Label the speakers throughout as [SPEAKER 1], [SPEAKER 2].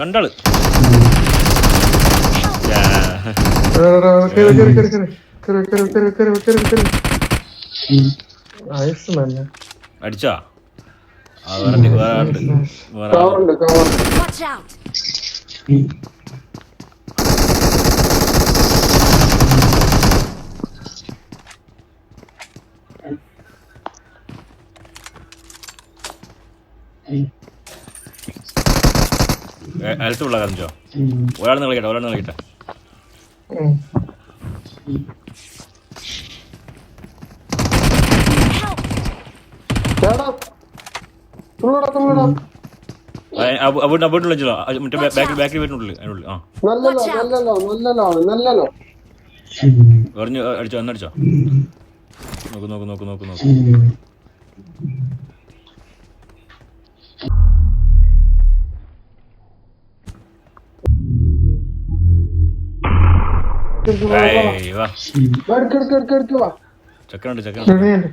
[SPEAKER 1] രണ്ടാൾ
[SPEAKER 2] അടിച്ചാ
[SPEAKER 3] Thank
[SPEAKER 2] you. അടുത്തുള്ള കാണിച്ചോ? ഒരാളെന്ന് കളിക്കട്ടെ ഒരാളെന്ന് കളിക്കട്ടെ. അബോട്ടിലോ മറ്റേ ബാക്കിൽ ബാക്കിൽ വരുന്നുള്ളു അതിനുള്ളിൽ ആ. പറഞ്ഞു അടിച്ചോ അന്നടിച്ചോ നോക്ക് നോക്ക് നോക്ക് നോക്ക് നോക്ക്. ചെക്കനുണ്ട് ചെക്കനുണ്ട്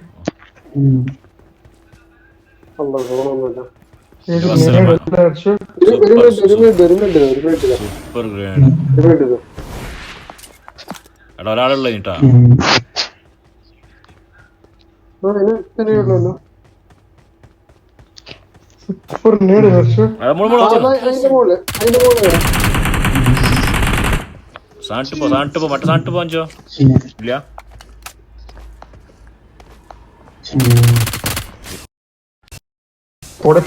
[SPEAKER 2] സൂപ്പർ ഗ്രേഡ് എടാ ഒരാളുള്ള കേട്ടാ
[SPEAKER 1] സൂപ്പർ ഗ്രേഡ് അതിന്റെ മുകളിൽ അതിന്റെ മുകളിൽ
[SPEAKER 2] സാണിട്ട് പോ സാണിട്ട് പോ മറ്റേ സാണിട്ട് പോഞ്ചോ ഇല്ല.
[SPEAKER 1] കൂടെ